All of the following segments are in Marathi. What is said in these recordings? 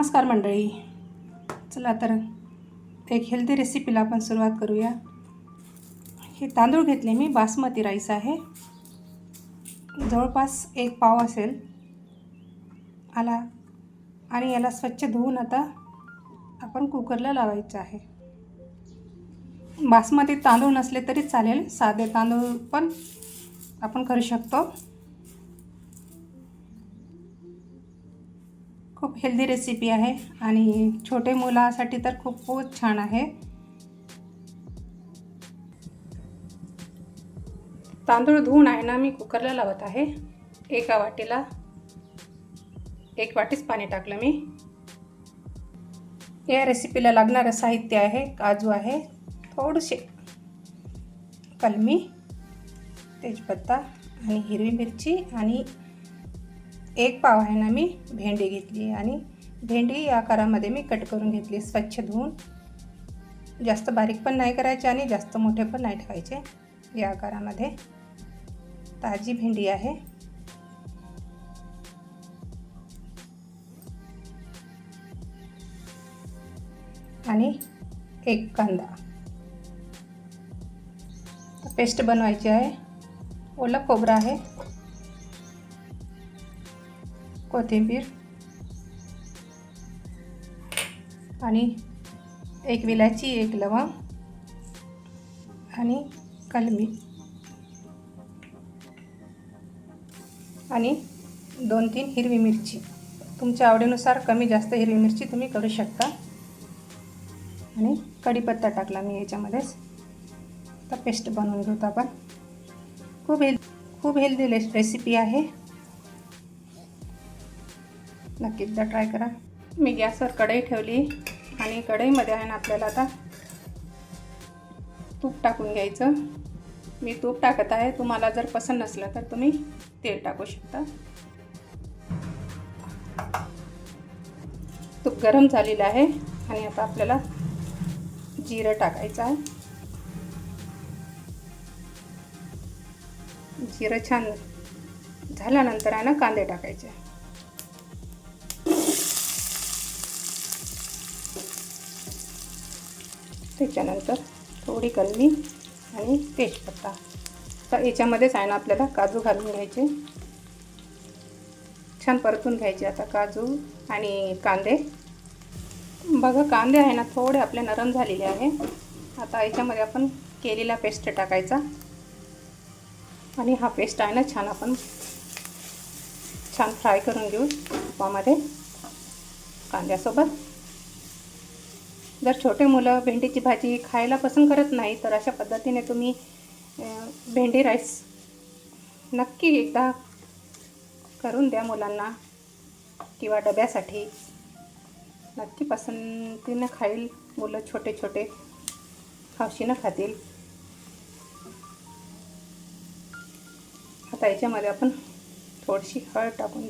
नमस्कार मंडळी. चला तर एक हेल्दी रेसिपीला आपण सुरुवात करूया. हे तांदूळ घेतले मी बासमती राईस आहे. जवळपास एक पाव असेल. आला. आणि याला स्वच्छ धुवून आता आपण कुकरला लावायचं आहे. बासमती तांदूळ नसले तरी चालेल. साधे तांदूळ पण आपण करू शकतो. खूप हेल्दी रेसिपी आहे आणि छोटे मुलासाठी तर खूप छान आहे. तांदूळ धुवून आहे ना मी कुकरला लावत आहे. एका वाटीला. एक वाटीच पाणी टाकलं मी. या रेसिपीला लागणारं साहित्य आहे काजू आहे थोडेसे कलमी तेजपत्ता आणि हिरवी मिरची आणि एक पाव आहे ना मी भेंडी घेतली आणि भेंडी या आकारामध्ये मी कट करून घेतली. स्वच्छ धुवून. जास्त बारीक पण नाही करायचे आणि जास्त मोठे पण नाही ठेवायचे या आकारामध्ये. ताजी भेंडी आहे. आणि एक कांदा. पेस्ट बनवायची आहे. ओलं खोबरं आहे. कोथिंबीर आणि एक विलायची एक लवंग आणि कलमी आणि दोन तीन हिरवी मिरची. तुमच्या आवडीनुसार कमी जास्त हिरवी मिरची तुम्ही करू शकता. आणि कढीपत्ता टाकला मी याच्यामध्येच. तर पेस्ट बनवून घेऊ आपण. खूप हेल् खूप हेल्दी रेसिपी आहे. नक्की एकदा ट्राय करा. मी गॅसवर कढई ठेवली आणि कढईमध्ये आहे ना आपल्याला आता तूप टाकून घ्यायचं. मी तूप टाकत आहे तुम्हाला जर पसंत नसलं तर तुम्ही तेल टाकू शकता. तूप गरम झालेलं आहे आणि आता आपल्याला जिरं टाकायचं आहे. जिरं छान झाल्यानंतर आहे ना कांदे टाकायचे. त्याच्यानंतर थोडी कलमी आणि तेजपत्ता. तर याच्यामध्येच आहे ना आपल्याला काजू घालून घ्यायचे. छान परतून घ्यायचे आता काजू आणि कांदे. बघा कांदे आहे ना थोडे आपले नरम झालेले आहे. आता याच्यामध्ये आपण केलेला पेस्ट टाकायचा. आणि हा पेस्ट आहे ना छान आपण छान फ्राय करून घेऊ तुपामध्ये. कांद्यासोबत. जर छोटे मुलं भेंडीची भाजी खायला पसंत करत नाही तर अशा पद्धतीने तुम्ही भेंडी राईस नक्की एकदा करून द्या मुलांना किंवा डब्यासाठी. नक्की पसंतीनं खाईल मुलं छोटे छोटे. हौशीनं खातील. आता याच्यामध्ये आपण थोडीशी हळद टाकून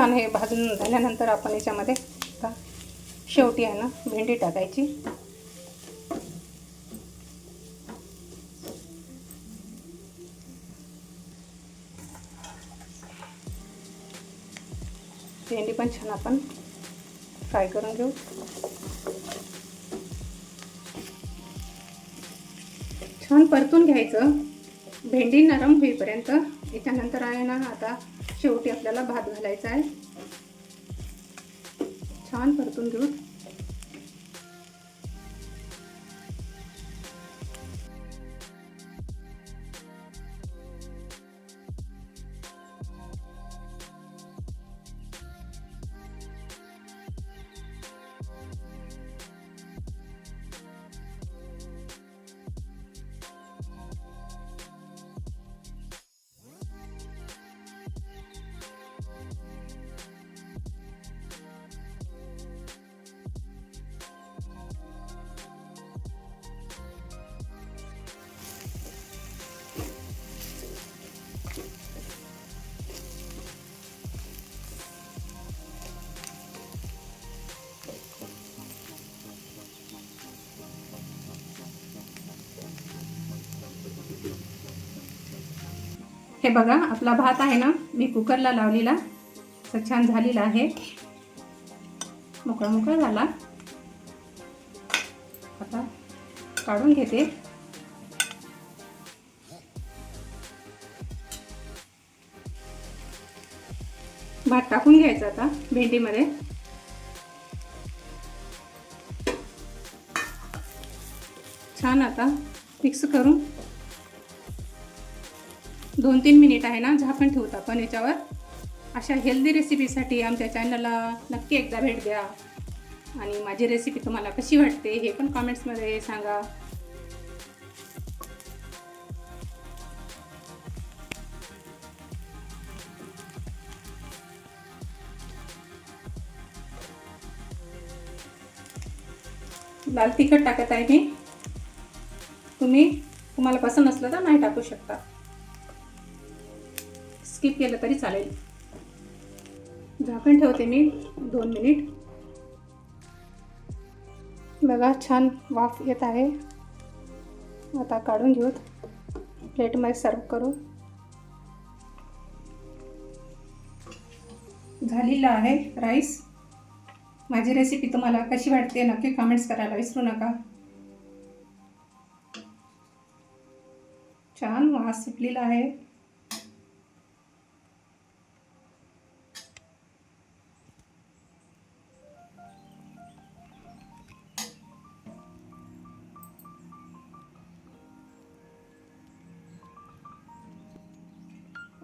छान हे भाजून झाल्यानंतर आपण याच्यामध्ये आता शेवटी आहे ना भेंडी टाकायची. भेंडी पण छान आपण फ्राय करून घेऊ. छान परतून घ्यायचं. भेंडी नरम होईपर्यंत. याच्यानंतर आहे ना आता शेवटी आपल्याला भात घालायचा आहे. छान परतून घेऊ. हे बघा आपला भात आहे ना मी कुकरला लावलेला. तर छान झालेला आहे. मोकळा मोकळा झाला. आता काढून घेते. भात टाकून घ्यायचा आता भेंडीमध्ये. छान आता मिक्स करून दोन तीन मिनिट आहे ना झाकण ठेवतो आपण याच्यावर. अशा हेल्दी रेसिपीसाठी आमच्या चॅनलला नक्की एकदा भेट द्या. आणि माझी रेसिपी तुम्हाला कशी वाटते हे पण कमेंट्समध्ये सांगा. लाल तिखट टाकत आहे मी. तुम्ही तुम्हाला पसंत असलं तर नाही टाकू शकता. स्किप केलं तरी चालेल. झाकण ठेवते मी दोन मिनिट बघा छान वाफ येत आहे. आता काढून घेऊत. प्लेटमध्ये सर्व करू झालेलं आहे राईस माझी रेसिपी तुम्हाला कशी वाटते नक्की कमेंट्स करायला विसरू नका. छान वास सुटलेला आहे.